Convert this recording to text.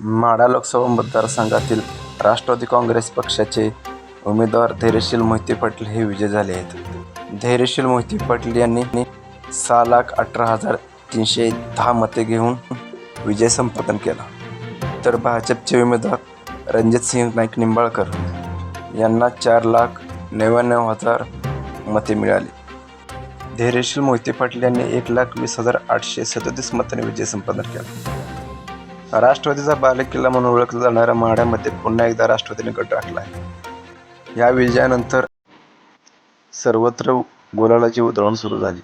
माढा लोकसभा मतदारसंघातील राष्ट्रवादी काँग्रेस पक्षाचे उमेदवार धैर्यशील मोहिते पाटील हे विजय झाले आहेत. धैर्यशील मोहिते पाटील यांनी सहा लाख अठरा हजार तीनशे दहा मते घेऊन विजय संपादन केला. तर भाजपचे उमेदवार रणजित सिंह नाईक निंबाळकर यांना चार लाख नव्याण्णव हजार मते मिळाली. धैर्यशील मोहिते पाटील यांनी एक लाख वीस हजार आठशे सदतीस मतांनी विजय संपादन केला. राष्ट्रवादीचा बालेकिल्ला म्हणून ओळखला जाणाऱ्या माढ्यामध्ये पुन्हा एकदा राष्ट्रवादीने गट राखला आहे या विजयानंतर सर्वत्र गोलालाची उधळण सुरू झाली.